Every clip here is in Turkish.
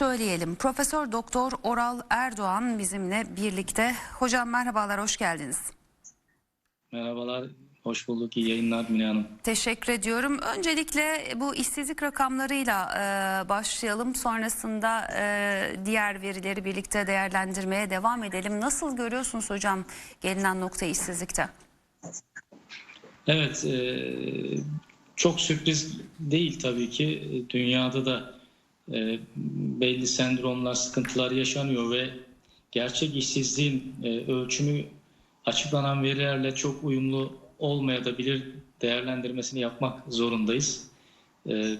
söyleyelim. Profesör Doktor Oral Erdoğan bizimle birlikte. Hocam merhabalar, hoş geldiniz. Merhabalar, hoş bulduk. İyi yayınlar Mine Hanım. Teşekkür ediyorum. Öncelikle bu işsizlik rakamlarıyla e, başlayalım. Sonrasında e, diğer verileri birlikte değerlendirmeye devam edelim. Nasıl görüyorsunuz hocam gelinen nokta işsizlikte? Evet, e, çok sürpriz değil tabii ki. Dünyada da e, belli sendromlar, sıkıntılar yaşanıyor ve gerçek işsizliğin e, ölçümü açıklanan verilerle çok uyumlu olmayabilir değerlendirmesini yapmak zorundayız. E,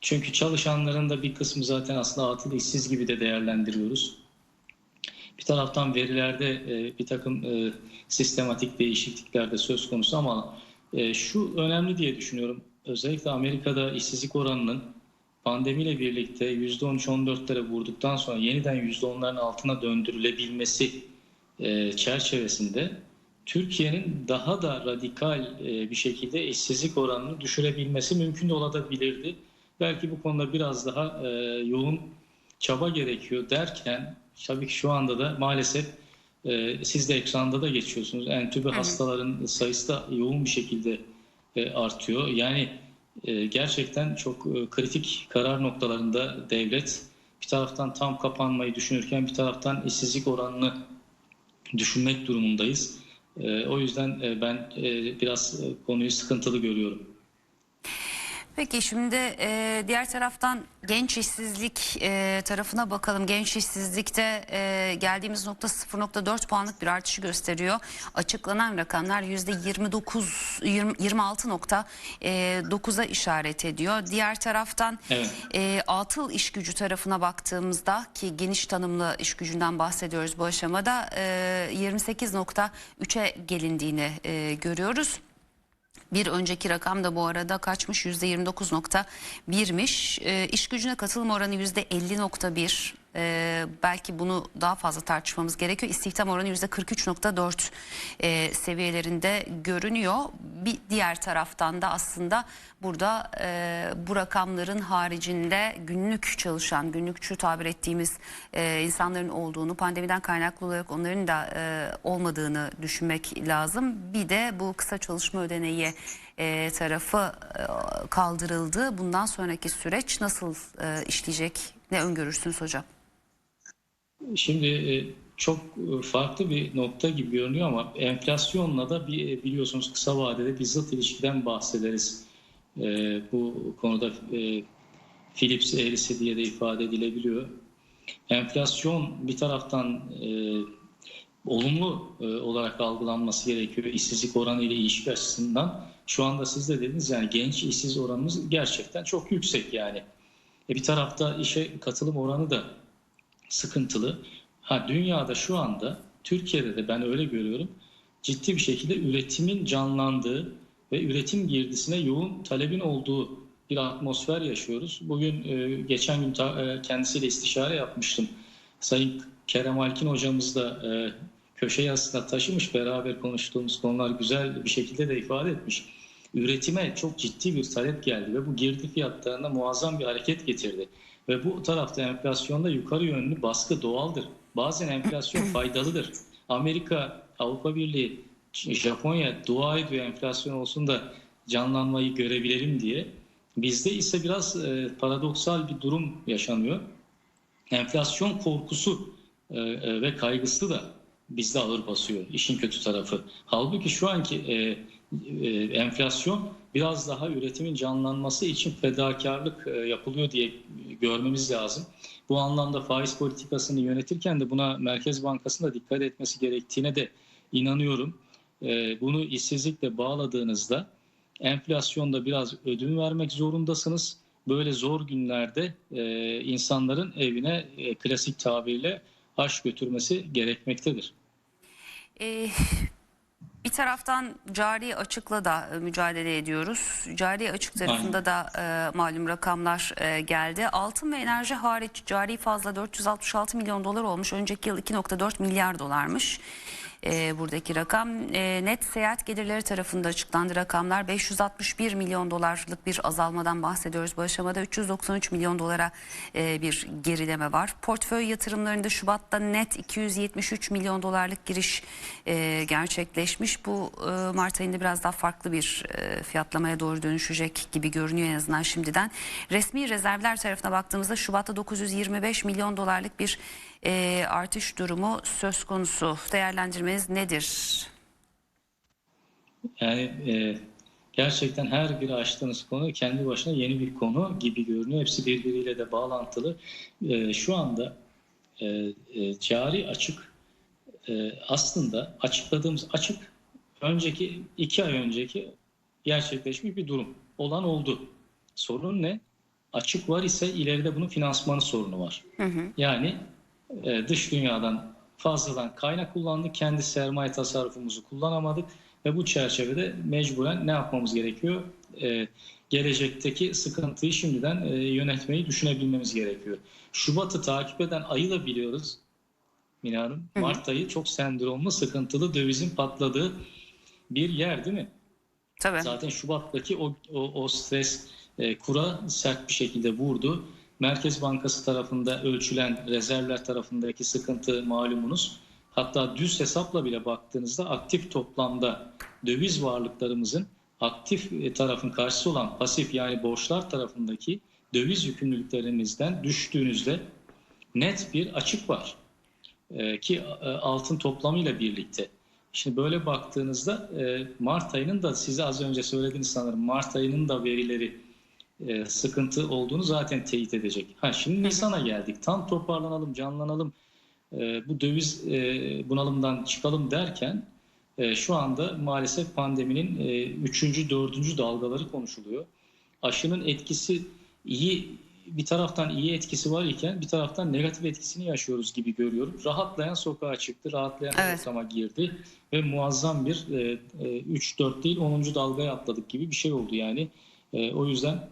çünkü çalışanların da bir kısmı zaten aslında atıl işsiz gibi de değerlendiriyoruz. Bir taraftan verilerde e, bir takım e, sistematik değişiklikler de söz konusu ama e, şu önemli diye düşünüyorum. Özellikle Amerika'da işsizlik oranının pandemiyle birlikte %13-14'lere vurduktan sonra yeniden %10'ların altına döndürülebilmesi e, çerçevesinde Türkiye'nin daha da radikal e, bir şekilde işsizlik oranını düşürebilmesi mümkün olabilirdi. Belki bu konuda biraz daha e, yoğun çaba gerekiyor derken tabii ki şu anda da maalesef siz de ekranda da geçiyorsunuz. Entübe hı. hastaların sayısı da yoğun bir şekilde artıyor. Yani gerçekten çok e, kritik karar noktalarında devlet bir taraftan tam kapanmayı düşünürken bir taraftan işsizlik oranını düşünmek durumundayız. E, o yüzden e, ben e, biraz konuyu sıkıntılı görüyorum. Peki şimdi e, diğer taraftan genç işsizlik e, tarafına bakalım. Genç işsizlikte e, geldiğimiz nokta 0.4 puanlık bir artışı gösteriyor. Açıklanan rakamlar %29 20 26.9'a işaret ediyor. Diğer taraftan Evet. e, atıl iş gücü tarafına baktığımızda ki geniş tanımlı iş gücünden bahsediyoruz bu aşamada e, 28.3'e gelindiğini e, görüyoruz. Bir önceki rakam da bu arada kaçmış %29.1'miş. E, iş gücüne katılım oranı %50.1. E, belki bunu daha fazla tartışmamız gerekiyor. İstihdam oranı %43.4 e, seviyelerinde görünüyor. Bir diğer taraftan da aslında burada e, bu rakamların haricinde günlük çalışan, günlükçü tabir ettiğimiz e, insanların olduğunu, pandemiden kaynaklı olarak onların da e, olmadığını düşünmek lazım. Bir de bu kısa çalışma ödeneği e, tarafı e, kaldırıldı. Bundan sonraki süreç nasıl e, işleyecek? Ne öngörürsünüz hocam? Şimdi e, çok e, farklı bir nokta gibi görünüyor ama enflasyonla da bir, e, biliyorsunuz kısa vadede bir zıt ilişkiden bahsederiz. Bu konuda e, Philips eğrisi diye de ifade edilebiliyor. Enflasyon bir taraftan olumlu olarak algılanması gerekiyor işsizlik oranı ile ilişki açısından. Şu anda siz de dediniz yani genç işsiz oranımız gerçekten çok yüksek yani. Bir tarafta işe katılım oranı da sıkıntılı. Ha dünyada şu anda Türkiye'de de ben öyle görüyorum. Ciddi bir şekilde üretimin canlandığı ve üretim girdisine yoğun talebin olduğu bir atmosfer yaşıyoruz. Bugün e, geçen gün e, kendisiyle istişare yapmıştım. Sayın Kerem Alkin hocamız da e, köşe yazısına taşımış beraber konuştuğumuz konular güzel bir şekilde de ifade etmiş. Üretime çok ciddi bir talep geldi ve bu girdi fiyatlarına muazzam bir hareket getirdi. Ve bu tarafta enflasyonda yukarı yönlü baskı doğaldır. Bazen enflasyon faydalıdır. Amerika, Avrupa Birliği, Japonya dua ediyor enflasyon olsun da canlanmayı görebilelim diye. Bizde ise biraz e, paradoksal bir durum yaşanıyor. Enflasyon korkusu e, e, ve kaygısı da bizde ağır basıyor. İşin kötü tarafı. Halbuki şu anki enflasyon biraz daha üretimin canlanması için fedakarlık e, yapılıyor diye görmemiz lazım. Bu anlamda faiz politikasını yönetirken de buna Merkez Bankası'nın da dikkat etmesi gerektiğine de inanıyorum. E, bunu işsizlikle bağladığınızda enflasyonda biraz ödün vermek zorundasınız. Böyle zor günlerde e, insanların evine e, klasik tabirle aş götürmesi gerekmektedir. Ee, bir taraftan cari açıkla da e, mücadele ediyoruz. Cari açık tarafında da e, malum rakamlar e, geldi. Altın ve enerji hariç cari fazla 466 milyon dolar olmuş. Önceki yıl 2.4 milyar dolarmış. E, buradaki rakam. E, net seyahat gelirleri tarafında açıklandı rakamlar. 561 milyon dolarlık bir azalmadan bahsediyoruz. Bu aşamada 393 milyon dolara e, bir gerileme var. Portföy yatırımlarında Şubat'ta net 273 milyon dolarlık giriş e, gerçekleşmiş. Bu e, Mart ayında biraz daha farklı bir e, fiyatlamaya doğru dönüşecek gibi görünüyor en azından şimdiden. Resmi rezervler tarafına baktığımızda Şubat'ta 925 milyon dolarlık bir e, artış durumu söz konusu. Değerlendirmeniz nedir? Yani e, gerçekten her bir açtığınız konu kendi başına yeni bir konu gibi görünüyor. Hepsi birbiriyle de bağlantılı. E, şu anda e, e, cari açık e, aslında açıkladığımız açık önceki iki ay önceki gerçekleşmiş bir durum. Olan oldu. Sorun ne? Açık var ise ileride bunun finansmanı sorunu var. Yani e, dış dünyadan fazladan kaynak kullandık. Kendi sermaye tasarrufumuzu kullanamadık. Ve bu çerçevede mecburen ne yapmamız gerekiyor? E, gelecekteki sıkıntıyı şimdiden e, yönetmeyi düşünebilmemiz gerekiyor. Şubat'ı takip eden ayı da biliyoruz. Mina Hanım. Mart ayı çok sendromlu, sıkıntılı dövizin patladığı bir yer değil mi? Tabii. Zaten Şubat'taki o, o, o stres e, kura sert bir şekilde vurdu. Merkez Bankası tarafında ölçülen rezervler tarafındaki sıkıntı malumunuz. Hatta düz hesapla bile baktığınızda aktif toplamda döviz varlıklarımızın aktif e, tarafın karşısı olan pasif yani borçlar tarafındaki döviz yükümlülüklerimizden düştüğünüzde net bir açık var. E, ki e, altın toplamıyla birlikte. Şimdi böyle baktığınızda e, Mart ayının da size az önce söylediğiniz sanırım Mart ayının da verileri e, sıkıntı olduğunu zaten teyit edecek. Ha şimdi Nisan'a geldik. Tam toparlanalım, canlanalım. e, bu döviz e, bunalımdan çıkalım derken e, şu anda maalesef pandeminin 3. 4. dalgaları konuşuluyor. Aşının etkisi iyi bir taraftan iyi etkisi var iken bir taraftan negatif etkisini yaşıyoruz gibi görüyorum. Rahatlayan sokağa çıktı, rahatlayan Evet. ortama girdi ve muazzam bir e, e, 3-4 değil 10. dalgaya atladık gibi bir şey oldu yani. E, o yüzden e,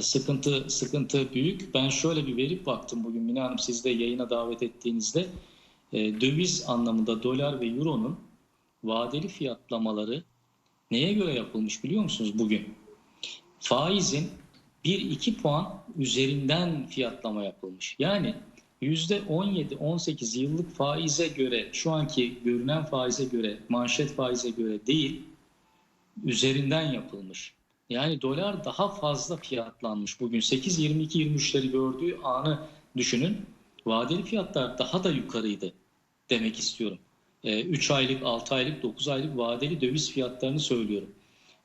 sıkıntı sıkıntı büyük. Ben şöyle bir verip baktım bugün Mine Hanım siz de yayına davet ettiğinizde e, döviz anlamında dolar ve euronun vadeli fiyatlamaları neye göre yapılmış biliyor musunuz bugün? Faizin 1-2 puan üzerinden fiyatlama yapılmış. Yani %17-18 yıllık faize göre şu anki görünen faize göre manşet faize göre değil üzerinden yapılmış. Yani dolar daha fazla fiyatlanmış. Bugün 8.22-23'leri gördüğü anı düşünün. Vadeli fiyatlar daha da yukarıydı demek istiyorum. 3 aylık, 6 aylık, 9 aylık vadeli döviz fiyatlarını söylüyorum.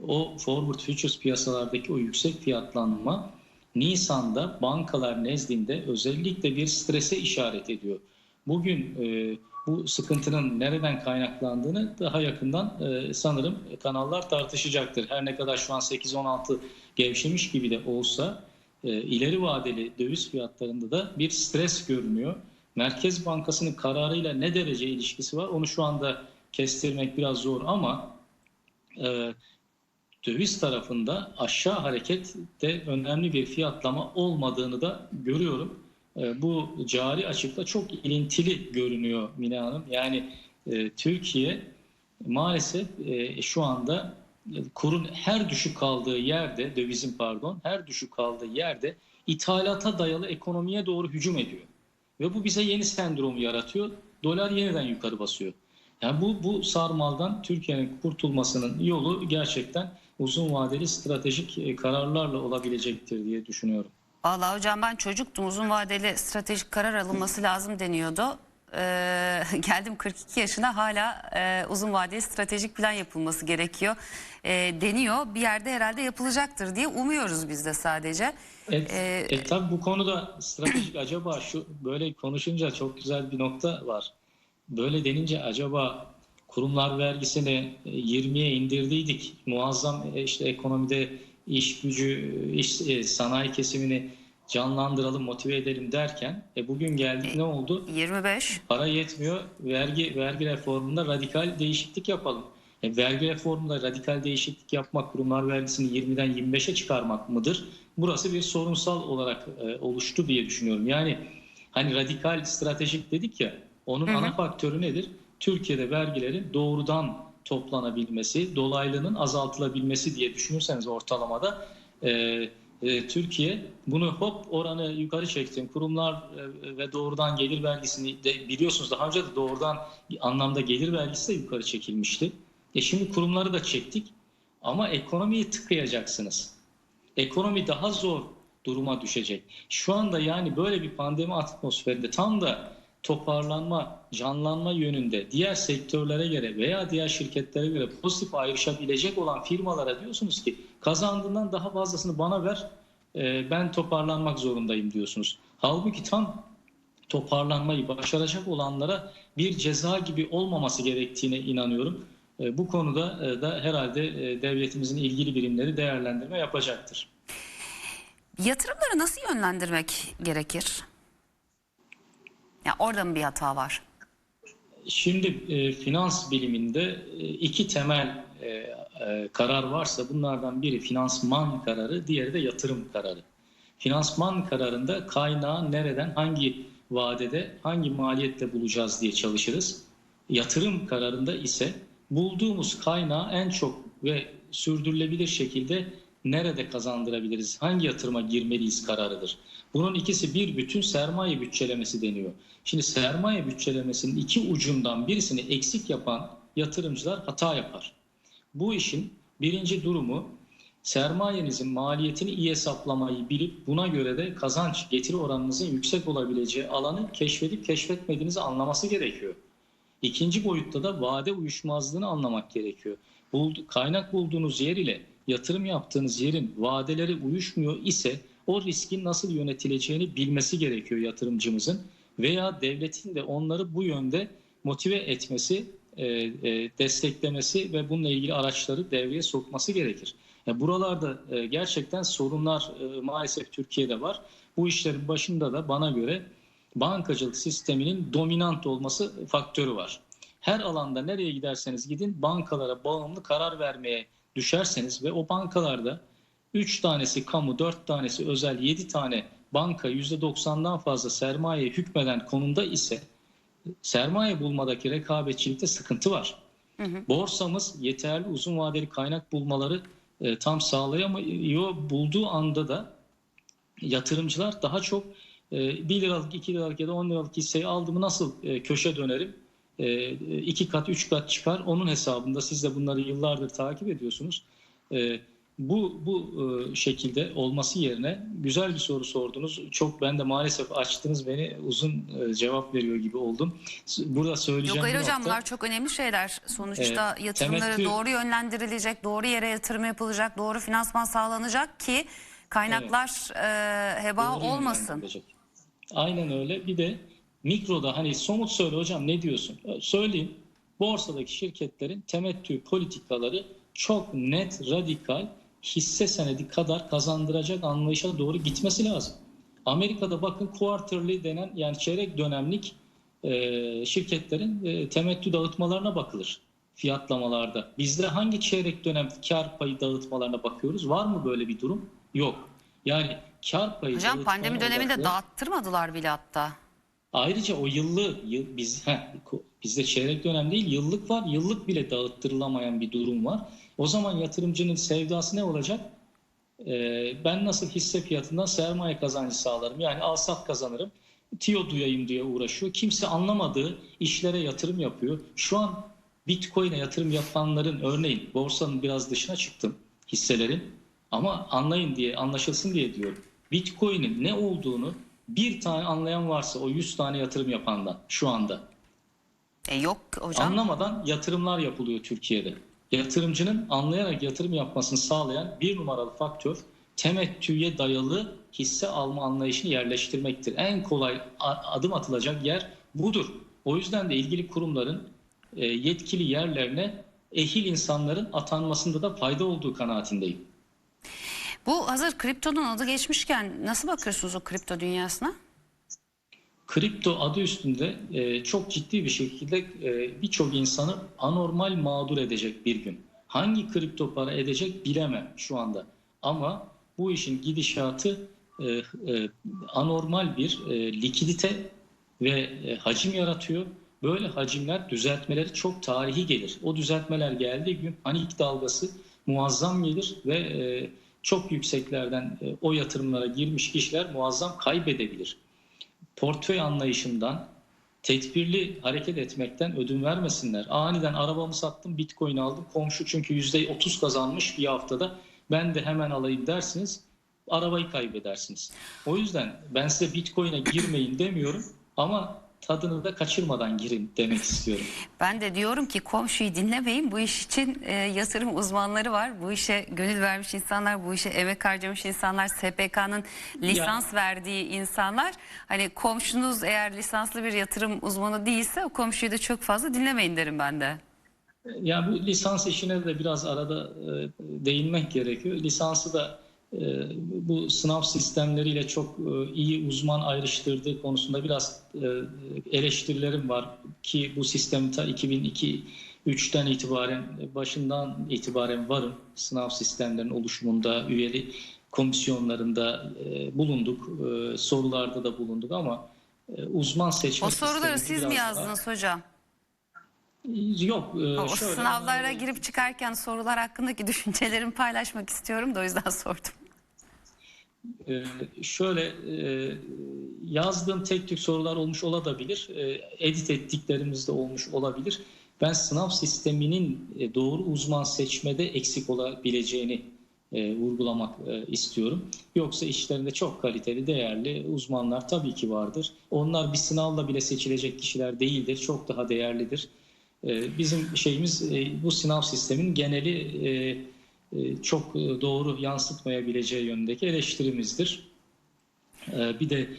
O forward futures piyasalardaki o yüksek fiyatlanma Nisan'da bankalar nezdinde özellikle bir strese işaret ediyor. Bugün e, bu sıkıntının nereden kaynaklandığını daha yakından e, sanırım kanallar tartışacaktır. Her ne kadar şu an 8-16 gevşemiş gibi de olsa e, ileri vadeli döviz fiyatlarında da bir stres görünüyor. Merkez Bankası'nın kararıyla ne derece ilişkisi var onu şu anda kestirmek biraz zor ama e, döviz tarafında aşağı harekette önemli bir fiyatlama olmadığını da görüyorum. E, bu cari açıkla çok ilintili görünüyor Mine Hanım. Yani e, Türkiye maalesef e, şu anda kurun her düşük kaldığı yerde, dövizin pardon, her düşük kaldığı yerde ithalata dayalı ekonomiye doğru hücum ediyor. Ve bu bize yeni sendromu yaratıyor. Dolar yeniden yukarı basıyor. Yani bu, bu sarmaldan Türkiye'nin kurtulmasının yolu gerçekten uzun vadeli stratejik e, kararlarla olabilecektir diye düşünüyorum. Vallahi hocam ben çocuktum uzun vadeli stratejik karar alınması lazım deniyordu. Ee, geldim 42 yaşına hala e, uzun vadeli stratejik plan yapılması gerekiyor e, deniyor. Bir yerde herhalde yapılacaktır diye umuyoruz biz de sadece. Evet, Ee, e, tabii bu konuda stratejik acaba şu böyle konuşunca çok güzel bir nokta var. Böyle denince acaba kurumlar vergisini e, 20'ye indirdiydik. Muazzam e, işte ekonomide iş gücü, iş, e, sanayi kesimini canlandıralım, motive edelim derken e, bugün geldik ne oldu? 25 Para yetmiyor. Vergi vergi reformunda radikal değişiklik yapalım. E, vergi reformunda radikal değişiklik yapmak, kurumlar vergisini 20'den 25'e çıkarmak mıdır? Burası bir sorunsal olarak e, oluştu diye düşünüyorum. Yani hani radikal stratejik dedik ya, onun ana faktörü nedir? Türkiye'de vergilerin doğrudan toplanabilmesi, dolaylının azaltılabilmesi diye düşünürseniz ortalamada e, e, Türkiye bunu hop oranı yukarı çektim. Kurumlar e, ve doğrudan gelir vergisini de biliyorsunuz daha önce de doğrudan anlamda gelir vergisi de yukarı çekilmişti. E şimdi kurumları da çektik ama ekonomiyi tıkayacaksınız. Ekonomi daha zor duruma düşecek. Şu anda yani böyle bir pandemi atmosferinde tam da toparlanma, canlanma yönünde diğer sektörlere göre veya diğer şirketlere göre pozitif ayrışabilecek olan firmalara diyorsunuz ki kazandığından daha fazlasını bana ver e, ben toparlanmak zorundayım diyorsunuz. Halbuki tam toparlanmayı başaracak olanlara bir ceza gibi olmaması gerektiğine inanıyorum. E, Bu konuda e, da herhalde devletimizin ilgili birimleri değerlendirme yapacaktır. Yatırımları nasıl yönlendirmek gerekir? Ya orada mı bir hata var? Şimdi e, finans biliminde e, iki temel e, e, karar varsa bunlardan biri finansman kararı, diğeri de yatırım kararı. Finansman kararında kaynağı nereden, hangi vadede, hangi maliyetle bulacağız diye çalışırız. Yatırım kararında ise bulduğumuz kaynağı en çok ve sürdürülebilir şekilde nerede kazandırabiliriz, hangi yatırıma girmeliyiz kararıdır. Bunun ikisi bir bütün sermaye bütçelemesi deniyor. Şimdi sermaye bütçelemesinin iki ucundan birisini eksik yapan yatırımcılar hata yapar. Bu işin birinci durumu sermayenizin maliyetini iyi hesaplamayı bilip buna göre de kazanç getiri oranınızın yüksek olabileceği alanı keşfedip keşfetmediğinizi anlaması gerekiyor. İkinci boyutta da vade uyuşmazlığını anlamak gerekiyor. Buldu, kaynak bulduğunuz yer ile yatırım yaptığınız yerin vadeleri uyuşmuyor ise o riskin nasıl yönetileceğini bilmesi gerekiyor yatırımcımızın veya devletin de onları bu yönde motive etmesi, e, e, desteklemesi ve bununla ilgili araçları devreye sokması gerekir. Yani buralarda e, gerçekten sorunlar e, maalesef Türkiye'de var. Bu işlerin başında da bana göre bankacılık sisteminin dominant olması faktörü var. Her alanda nereye giderseniz gidin bankalara bağımlı karar vermeye düşerseniz ve o bankalarda 3 tanesi kamu, 4 tanesi özel, 7 tane banka %90'dan fazla sermaye hükmeden konumda ise sermaye bulmadaki rekabetçilikte sıkıntı var. Hı hı. Borsamız yeterli uzun vadeli kaynak bulmaları e, tam sağlayamıyor. Bulduğu anda da yatırımcılar daha çok e, 1 liralık, 2 liralık ya da 10 liralık hisseyi aldım nasıl e, köşe dönerim? E, iki kat, üç kat çıkar. Onun hesabında siz de bunları yıllardır takip ediyorsunuz. E, bu bu e, şekilde olması yerine güzel bir soru sordunuz. Çok ben de maalesef açtınız beni uzun e, cevap veriyor gibi oldum. Burada söyleyeceğim Yok hayır hocam bunlar çok önemli şeyler. Sonuçta Evet, yatırımları temettü- doğru yönlendirilecek, doğru yere yatırım yapılacak, doğru finansman sağlanacak ki kaynaklar e, heba Doğru olmasın. Aynen öyle. Bir de mikroda hani somut söyle hocam ne diyorsun? Söyleyeyim. Borsadaki şirketlerin temettü politikaları çok net, radikal, hisse senedi kadar kazandıracak anlayışa doğru gitmesi lazım. Amerika'da bakın quarterly denen yani çeyrek dönemlik e, şirketlerin e, temettü dağıtmalarına bakılır fiyatlamalarda. Bizde hangi çeyrek dönem kar payı dağıtmalarına bakıyoruz? Var mı böyle bir durum? Yok. Yani kar payı Hocam pandemi döneminde dağıttırmadılar bile hatta. Ayrıca o yıllı yıl, biz bizde çeyrek dönem değil yıllık var. Yıllık bile dağıttırılamayan bir durum var. O zaman yatırımcının sevdası ne olacak? Ee, ben nasıl hisse fiyatından sermaye kazancı sağlarım? Yani al sat kazanırım. Tiyo duyayım diye uğraşıyor. Kimse anlamadığı işlere yatırım yapıyor. Şu an Bitcoin'e yatırım yapanların örneğin borsanın biraz dışına çıktım hisselerin. Ama anlayın diye, anlaşılsın diye diyorum. Bitcoin'in ne olduğunu bir tane anlayan varsa o 100 tane yatırım yapandan şu anda. E yok hocam. Anlamadan yatırımlar yapılıyor Türkiye'de. Yatırımcının anlayarak yatırım yapmasını sağlayan bir numaralı faktör temettüye dayalı hisse alma anlayışını yerleştirmektir. En kolay adım atılacak yer budur. O yüzden de ilgili kurumların e, yetkili yerlerine ehil insanların atanmasında da fayda olduğu kanaatindeyim. Bu hazır kriptonun adı geçmişken nasıl bakıyorsunuz o kripto dünyasına? Kripto adı üstünde e, çok ciddi bir şekilde e, birçok insanı anormal mağdur edecek bir gün. Hangi kripto para edecek bilemem şu anda. Ama bu işin gidişatı e, e, anormal bir e, likidite ve e, hacim yaratıyor. böyle hacimler düzeltmeleri çok tarihi gelir. O düzeltmeler geldiği gün panik dalgası muazzam gelir ve e, çok yükseklerden e, o yatırımlara girmiş kişiler muazzam kaybedebilir. Portföy anlayışından tedbirli hareket etmekten ödün vermesinler. Aniden arabamı sattım, bitcoin aldım. Komşu çünkü %30 kazanmış bir haftada. Ben de hemen alayım dersiniz. Arabayı kaybedersiniz. O yüzden ben size bitcoin'e girmeyin demiyorum ama tadını da kaçırmadan girin demek istiyorum. Ben de diyorum ki komşuyu dinlemeyin. Bu iş için e, yatırım uzmanları var. Bu işe gönül vermiş insanlar, bu işe emek harcamış insanlar, SPK'nın lisans verdiği insanlar. Hani komşunuz eğer lisanslı bir yatırım uzmanı değilse o komşuyu da çok fazla dinlemeyin derim ben de. Yani bu lisans işine de biraz arada e, değinmek gerekiyor. Lisansı da bu sınav sistemleriyle çok e, iyi uzman ayrıştırdığı konusunda biraz e, eleştirilerim var ki bu sistemi ta 2002 3'ten itibaren başından itibaren varım sınav sistemlerinin oluşumunda üyeli komisyonlarında e, bulunduk sorularda da bulunduk ama uzman seçme O soruları siz mi biraz daha- yazdınız hocam? Yok. e, O şöyle, sınavlara girip çıkarken sorular hakkındaki düşüncelerimi paylaşmak istiyorum da o yüzden sordum. Ee, şöyle e, yazdığım tek tük sorular olmuş olabilir. E, edit ettiklerimiz de olmuş olabilir. Ben sınav sisteminin e, doğru uzman seçmede eksik olabileceğini e, vurgulamak e, istiyorum. Yoksa işlerinde çok kaliteli, değerli uzmanlar tabii ki vardır. Onlar bir sınavla bile seçilecek kişiler değildir. Çok daha değerlidir. E, bizim şeyimiz e, bu sınav sistemin geneli e, e, çok doğru yansıtmayabileceği yönündeki eleştirimizdir. E, Bir de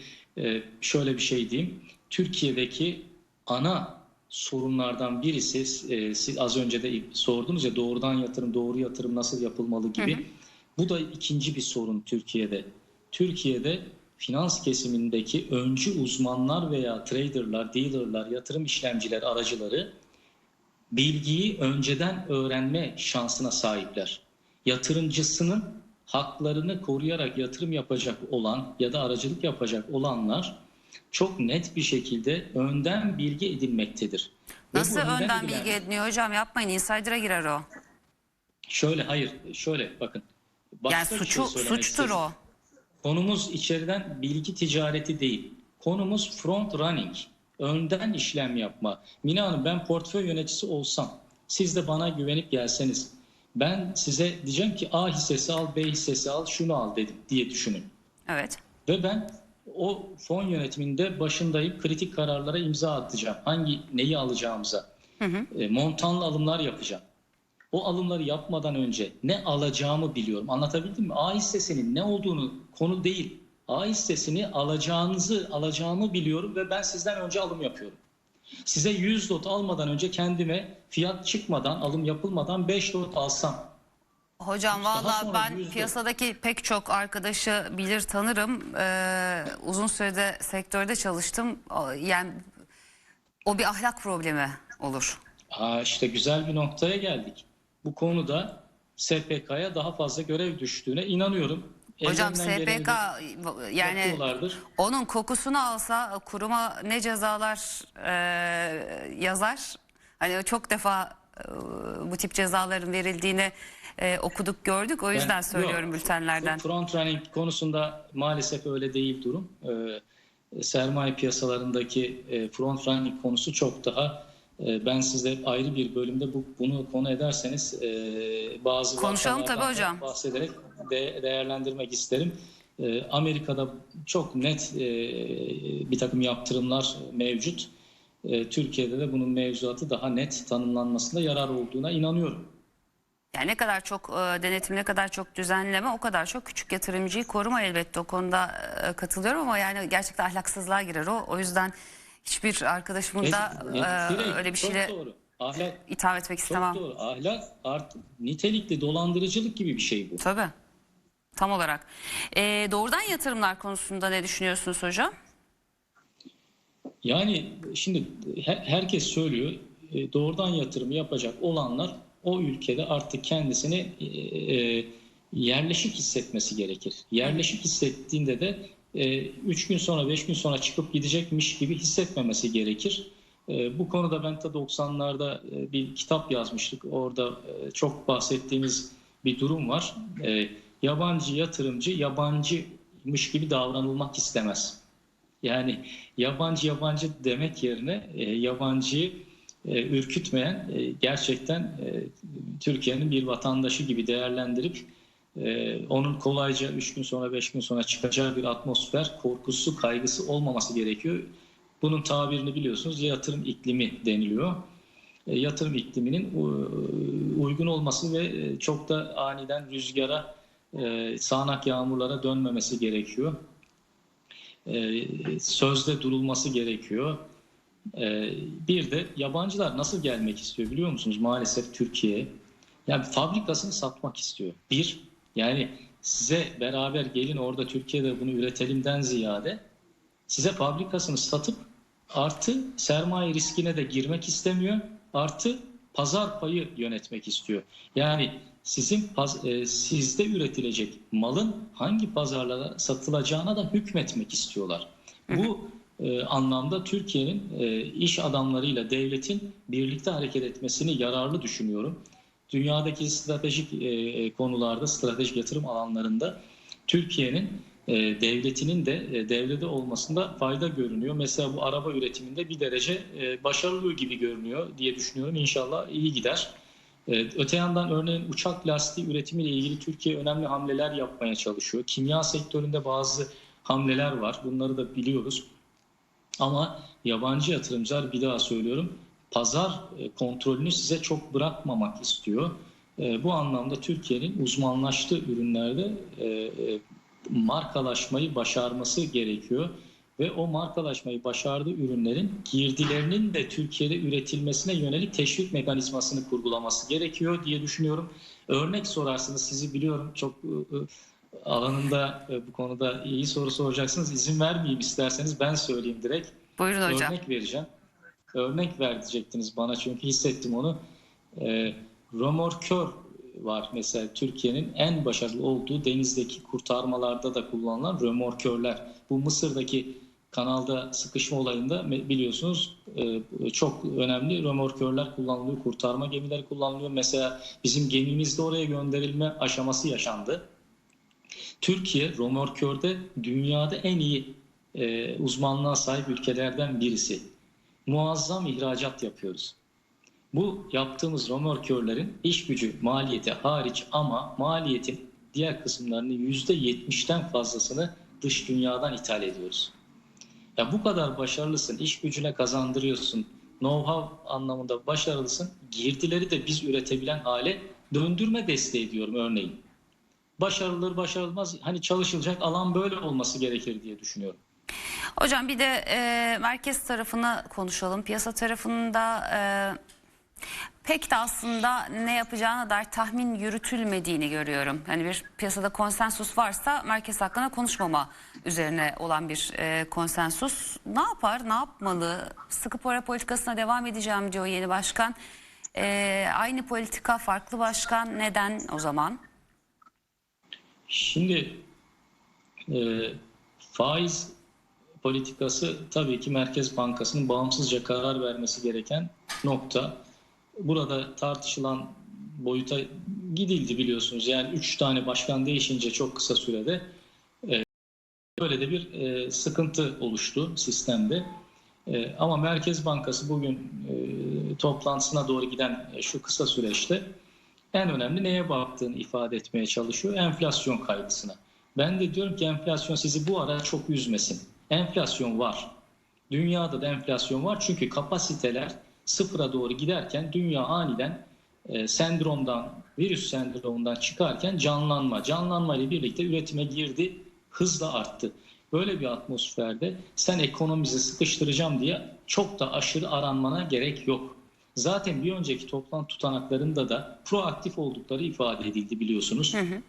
şöyle bir şey diyeyim. Türkiye'deki ana sorunlardan birisi siz az önce de sordunuz ya doğrudan yatırım, doğru yatırım nasıl yapılmalı gibi. Bu da ikinci bir sorun Türkiye'de. Türkiye'de finans kesimindeki öncü uzmanlar veya traderlar, dealerlar, yatırım işlemciler, aracıları bilgiyi önceden öğrenme şansına sahipler. Yatırımcısının haklarını koruyarak yatırım yapacak olan ya da aracılık yapacak olanlar çok net bir şekilde önden bilgi edinmektedir. Nasıl önden edilen- bilgi ediniyor hocam yapmayın insider'a girer o. Şöyle hayır, şöyle bakın. Başka Yani şey suçu söylemek suçtur istedim. o. Konumuz içeriden bilgi ticareti değil. Konumuz front running. Önden işlem yapma. Mina Hanım ben portföy yöneticisi olsam siz de bana güvenip gelseniz ben size diyeceğim ki A hissesi al, B hissesi al, şunu al dedim diye düşünün. Evet. Ve ben o fon yönetiminde başındayım. Kritik kararlara imza atacağım. Hangi neyi alacağımıza. E, montanlı alımlar yapacağım. O alımları yapmadan önce ne alacağımı biliyorum. Anlatabildim mi? A hissesinin ne olduğunu konu değil. A hissesini alacağınızı alacağımı biliyorum ve ben sizden önce alım yapıyorum. Size 100 lot almadan önce kendime fiyat çıkmadan, alım yapılmadan 5 lot alsam Hocam valla ben yüzde- piyasadaki pek çok arkadaşı bilir tanırım. Ee, uzun sürede sektörde çalıştım. Yani o bir ahlak problemi olur. Aa, işte güzel bir noktaya geldik. Bu konuda SPK'ya daha fazla görev düştüğüne inanıyorum. Hocam SPK yani onun kokusunu alsa kuruma ne cezalar e, yazar. Hani çok defa e, bu tip cezaların verildiğini e, okuduk gördük. O yüzden Ben- söylüyorum yok, bültenlerden. Front running konusunda maalesef öyle değil durum. Ee, sermaye piyasalarındaki e, front running konusu çok daha e, ben size ayrı bir bölümde bu, bunu konu ederseniz e, bazı Konuşalım tabii hocam. bahsederek de, değerlendirmek isterim. E, Amerika'da çok net e, bir takım yaptırımlar mevcut. E, Türkiye'de de bunun mevzuatı daha net tanımlanmasında yarar olduğuna inanıyorum. Yani ne kadar çok e, denetim, ne kadar çok düzenleme o kadar çok küçük yatırımcıyı koruma elbette o konuda e, katılıyorum ama yani gerçekten ahlaksızlığa girer o. O yüzden hiçbir arkadaşımın da E, e, öyle bir çok şeyle doğru. Ahlak itham etmek Çok istemem. doğru. Ahlak art nitelikli dolandırıcılık gibi bir şey bu. Tabii. Tam olarak. E, doğrudan yatırımlar konusunda ne düşünüyorsunuz hocam? Yani şimdi her- herkes söylüyor e, doğrudan yatırım yapacak olanlar o ülkede artık kendisini e, e, yerleşik hissetmesi gerekir. Yerleşik hissettiğinde de 3 gün sonra 5 gün sonra çıkıp gidecekmiş gibi hissetmemesi gerekir. E, bu konuda ben de 90'larda e, bir kitap yazmıştık. Orada e, çok bahsettiğimiz bir durum var. E, yabancı yatırımcı yabancıymış gibi davranılmak istemez. Yani yabancı yabancı demek yerine e, yabancıyı e, ürkütmeyen e, gerçekten e, Türkiye'nin bir vatandaşı gibi değerlendirip e, onun kolayca 3 gün sonra 5 gün sonra çıkacağı bir atmosfer korkusu kaygısı olmaması gerekiyor. Bunun tabirini biliyorsunuz yatırım iklimi deniliyor. E, yatırım ikliminin e, uygun olması ve e, çok da aniden rüzgara, e, sağanak yağmurlara dönmemesi gerekiyor. E, sözde durulması gerekiyor. E, bir de yabancılar nasıl gelmek istiyor biliyor musunuz maalesef Türkiye'ye? Yani fabrikasını satmak istiyor. Bir, yani size beraber gelin orada Türkiye'de bunu üretelimden ziyade size fabrikasını satıp artı sermaye riskine de girmek istemiyor. Artı pazar payı yönetmek istiyor. Yani sizin e, sizde üretilecek malın hangi pazarlara satılacağına da hükmetmek istiyorlar. Bu e, anlamda Türkiye'nin e, iş adamlarıyla devletin birlikte hareket etmesini yararlı düşünüyorum. Dünyadaki stratejik e, konularda, stratejik yatırım alanlarında Türkiye'nin e, devletinin de e, olmasında fayda görünüyor. Mesela bu araba üretiminde bir derece e, başarılı gibi görünüyor diye düşünüyorum. İnşallah iyi gider. E, öte yandan örneğin uçak lastiği üretimiyle ilgili Türkiye önemli hamleler yapmaya çalışıyor. Kimya sektöründe bazı hamleler var. Bunları da biliyoruz. Ama yabancı yatırımcılar bir daha söylüyorum pazar e, kontrolünü size çok bırakmamak istiyor. E, Bu anlamda Türkiye'nin uzmanlaştığı ürünlerde e, markalaşmayı başarması gerekiyor. Ve o markalaşmayı başardığı ürünlerin girdilerinin de Türkiye'de üretilmesine yönelik teşvik mekanizmasını kurgulaması gerekiyor diye düşünüyorum. Örnek sorarsınız sizi biliyorum çok alanında bu konuda iyi soru soracaksınız. İzin vermeyeyim isterseniz ben söyleyeyim direkt. Buyurun hocam. Örnek vereceğim. Örnek verecekttiniz bana çünkü hissettim onu. E, römorkör var mesela Türkiye'nin en başarılı olduğu denizdeki kurtarmalarda da kullanılan römorkörler. Bu Mısır'daki kanalda sıkışma olayında biliyorsunuz e, çok önemli römorkörler kullanılıyor, kurtarma gemileri kullanılıyor. Mesela bizim gemimizde oraya gönderilme aşaması yaşandı. Türkiye römorkörde dünyada en iyi e, uzmanlığa sahip ülkelerden birisi muazzam ihracat yapıyoruz. Bu yaptığımız römorkörlerin iş gücü maliyeti hariç ama maliyetin diğer kısımlarını %70'ten fazlasını dış dünyadan ithal ediyoruz. Ya bu kadar başarılısın, iş gücüne kazandırıyorsun, know-how anlamında başarılısın, girdileri de biz üretebilen hale döndürme desteği diyorum örneğin. Başarılır başarılmaz hani çalışılacak alan böyle olması gerekir diye düşünüyorum. Hocam bir de e, merkez tarafını konuşalım. Piyasa tarafında e, pek de aslında ne yapacağına dair tahmin yürütülmediğini görüyorum. Hani bir piyasada konsensus varsa merkez hakkında konuşmama üzerine olan bir e, konsensus. Ne yapar, ne yapmalı? Sıkı para politikasına devam edeceğim diyor yeni başkan. E, aynı politika, farklı başkan neden o zaman? Şimdi e, faiz politikası tabii ki Merkez Bankası'nın bağımsızca karar vermesi gereken nokta. Burada tartışılan boyuta gidildi biliyorsunuz. Yani üç tane başkan değişince çok kısa sürede e, böyle de bir e, sıkıntı oluştu sistemde. E, ama Merkez Bankası bugün toplantısına doğru giden şu kısa süreçte en önemli neye baktığını ifade etmeye çalışıyor. Enflasyon kaygısına. Ben de diyorum ki enflasyon sizi bu ara çok üzmesin. Enflasyon var. Dünyada da enflasyon var çünkü kapasiteler sıfıra doğru giderken dünya aniden e, sendromdan, virüs sendromundan çıkarken canlanma, canlanma ile birlikte üretime girdi, hızla arttı. Böyle bir atmosferde sen ekonomizi sıkıştıracağım diye çok da aşırı aranmana gerek yok. Zaten bir önceki toplantı tutanaklarında da proaktif oldukları ifade edildi biliyorsunuz. Hı hı.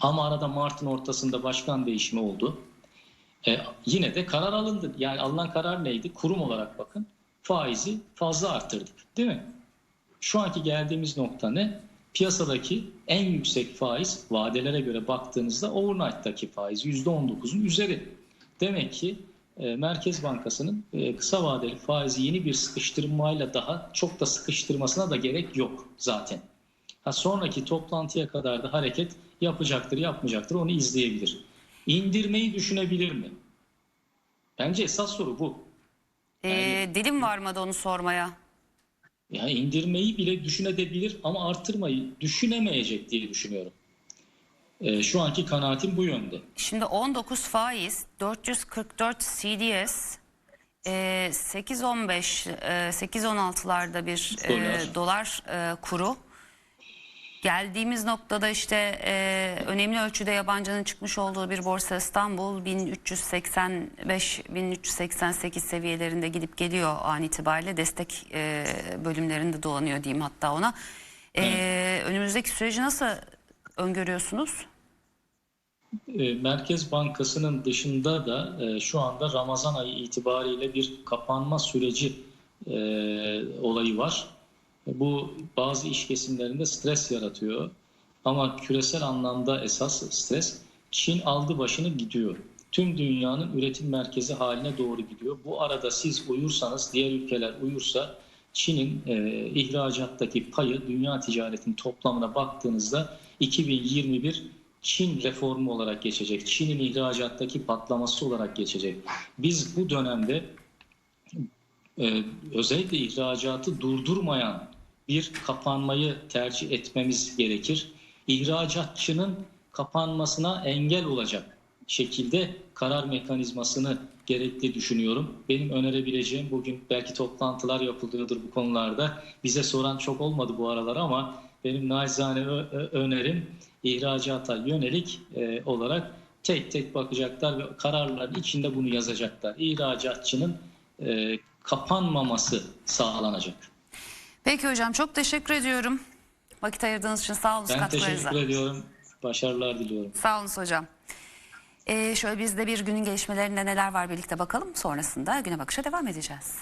Ama arada Mart'ın ortasında başkan değişimi oldu. E, yine de karar alındı. Yani alınan karar neydi? Kurum olarak bakın faizi fazla arttırdık değil mi? Şu anki geldiğimiz nokta ne? Piyasadaki en yüksek faiz vadelere göre baktığınızda overnight'taki faiz %19'un üzeri. Demek ki e, Merkez Bankası'nın e, kısa vadeli faizi yeni bir sıkıştırmayla daha çok da sıkıştırmasına da gerek yok zaten. Ha, sonraki toplantıya kadar da hareket yapacaktır, yapmayacaktır onu izleyebilir. İndirmeyi düşünebilir mi? Bence esas soru bu. Ee, dilim varmadı onu sormaya. Yani indirmeyi bile düşünebilir ama artırmayı düşünemeyecek diye düşünüyorum. E, şu anki kanaatim bu yönde. Şimdi 19 faiz, 444 CDS, e, 8.15, e, 8.16'larda bir e, Dolar. dolar e, kuru. Geldiğimiz noktada işte e, önemli ölçüde yabancının çıkmış olduğu bir borsa İstanbul 1385-1388 seviyelerinde gidip geliyor an itibariyle destek e, bölümlerinde dolanıyor diyeyim hatta ona. E, Önümüzdeki süreci nasıl öngörüyorsunuz? E, Merkez Bankası'nın dışında da e, şu anda Ramazan ayı itibariyle bir kapanma süreci e, olayı var. Bu bazı iş kesimlerinde stres yaratıyor. Ama küresel anlamda esas stres Çin aldı başını gidiyor. Tüm dünyanın üretim merkezi haline doğru gidiyor. Bu arada siz uyursanız, diğer ülkeler uyursa Çin'in e, ihracattaki payı dünya ticaretin toplamına baktığınızda 2021 Çin reformu olarak geçecek. Çin'in ihracattaki patlaması olarak geçecek. Biz bu dönemde e, özellikle ihracatı durdurmayan bir kapanmayı tercih etmemiz gerekir. İhracatçının kapanmasına engel olacak şekilde karar mekanizmasını gerekli düşünüyorum. Benim önerebileceğim bugün belki toplantılar yapılıyordur bu konularda. Bize soran çok olmadı bu aralar ama benim naçizane önerim ihracata yönelik e, olarak tek tek bakacaklar ve kararların içinde bunu yazacaklar. İhracatçının e, kapanmaması sağlanacak. Peki hocam çok teşekkür ediyorum. Vakit ayırdığınız için sağ olun Ben teşekkür ediyorum. Başarılar diliyorum. Sağ olun hocam. Ee, şöyle biz de bir günün gelişmelerinde neler var birlikte bakalım. Sonrasında güne bakışa devam edeceğiz.